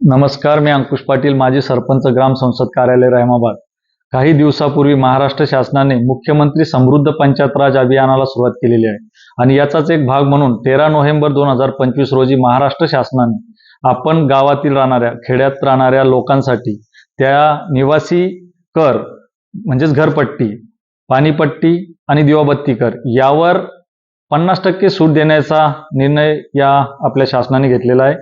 नमस्कार मी अंकुश पाटील माजी सरपंच ग्राम संसद कार्यालय रहमाबाद. काही दिवसापूर्वी महाराष्ट्र शासनाने मुख्यमंत्री समृद्ध पंचायत राज अभियानाला सुरुवात केलेली आहे. आणि याचाच एक भाग म्हणून तेरा नोव्हेंबर दोन हजार पंचवीस रोजी महाराष्ट्र शासनाने आपण गावातील राहणाऱ्या खेड्यात राहणाऱ्या लोकांसाठी त्या निवासी कर म्हणजेच घरपट्टी पाणीपट्टी आणि दिवाबत्ती कर यावर पन्नास टक्के सूट देण्याचा निर्णय या आपल्या शासनाने घेतलेला आहे.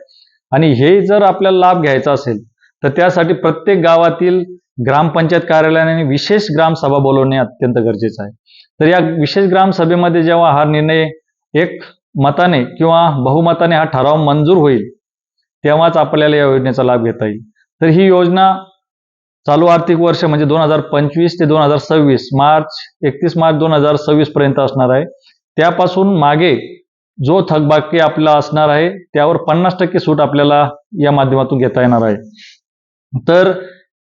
आणि हे जर आपल्याला लाभ घ्यायचा असेल तर त्यासाठी प्रत्येक गावातील ग्रामपंचायत कार्यालयाने विशेष ग्रामसभा बोलवणे अत्यंत गरजेचं आहे. तर या विशेष ग्रामसभेमध्ये जेव्हा हा निर्णय एक मताने किंवा बहुमताने हा ठराव मंजूर होईल तेव्हाच आपल्याला या योजनेचा लाभ घेता येईल. तर ही योजना चालू आर्थिक वर्ष म्हणजे दोन हजार पंचवीस ते दोन हजार सव्वीस मार्च एकतीस मार्च दोन हजार सव्वीस पर्यंत असणार आहे. त्यापासून मागे जो थकबाकी आपला असणार आहे त्यावर पन्नास टक्के सूट आपल्याला या माध्यमातून घेता येणार आहे. तर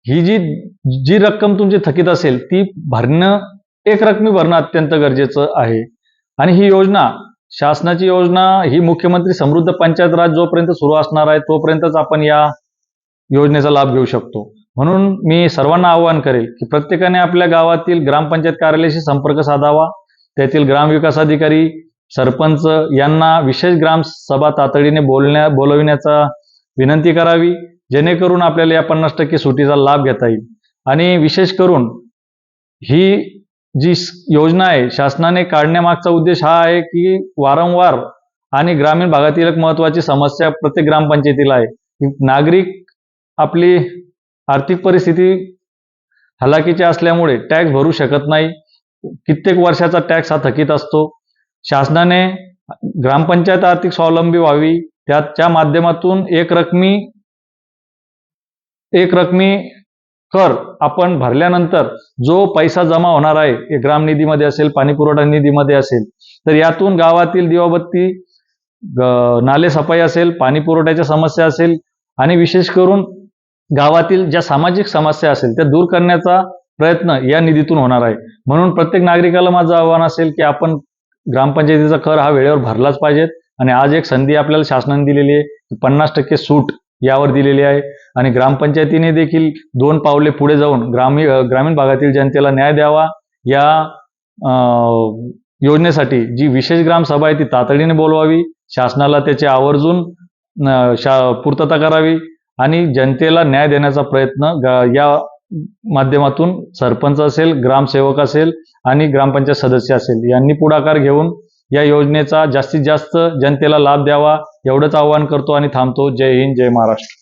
ही जी जी रक्कम तुमची थकीत असेल ती भरणं एक रकमी भरणं अत्यंत गरजेचं आहे. आणि ही योजना शासनाची योजना ही मुख्यमंत्री समृद्ध पंचायत राज जोपर्यंत सुरू असणार आहे तोपर्यंतच आपण या योजनेचा लाभ घेऊ शकतो. म्हणून मी सर्वांना आवाहन करेल की प्रत्येकाने आपल्या गावातील ग्रामपंचायत कार्यालयाशी संपर्क साधावा. त्यातील ग्रामविकास अधिकारी सरपंच यांना विशेष ग्रामसभा तातडीने बोलण्या बोलविण्याचा विनंती करावी जेणेकरून आपल्याला या पन्नास टक्के सुटीचा लाभ घेता येईल. आणि विशेष करून ही जी योजना आहे शासनाने काढण्यामागचा उद्देश हा आहे की वारंवार आणि ग्रामीण भागातील एक महत्वाची समस्या प्रत्येक ग्रामपंचायतीला आहे. की नागरिक आपली आर्थिक परिस्थिती हलाखीची असल्यामुळे टॅक्स भरू शकत नाही. कित्येक वर्षाचा टॅक्स हा थकीत असतो. शासनाने ग्रामपंचायत आर्थिक स्वावलंबी व्हावी. त्याच्या माध्यमातून एक रकमी एक रकमी कर आपण भरल्यानंतर जो पैसा जमा होणार आहे हे ग्राम निधीमध्ये असेल पाणी पुरवठा निधीमध्ये असेल तर यातून गावातील दिवाबत्ती नाले सफाई असेल पाणी पुरवठ्याच्या समस्या असेल आणि विशेष करून गावातील ज्या सामाजिक समस्या असेल त्या दूर करण्याचा प्रयत्न या निधीतून होणार आहे. म्हणून प्रत्येक नागरिकाला माझं आव्हान असेल की आपण ग्रामपंचायतीचा कर हा वेळेवर भरलाच पाहिजेत. आणि आज एक संधी आपल्याला शासनाने दिलेली आहे. पन्नास टक्के सूट यावर दिलेली आहे. आणि ग्रामपंचायतीने देखील दोन पावले पुढे जाऊन ग्रामीण ग्रामीण भागातील जनतेला न्याय द्यावा या योजनेसाठी जी विशेष ग्रामसभा आहे ती तातडीने बोलवावी. शासनाला त्याची आवर्जून शा पूर्तता करावी. आणि जनतेला न्याय देण्याचा प्रयत्न ग- या माध्यमातून सरपंच असेल ग्रामसेवक असेल आणि ग्रामपंचायत सदस्य असेल यांनी पुढाकार घेऊन या योजनेचा जास्तीत जास्त जनतेला लाभ द्यावा एवढंच आवाहन करतो आणि थांबतो. जय हिंद जय महाराष्ट्र.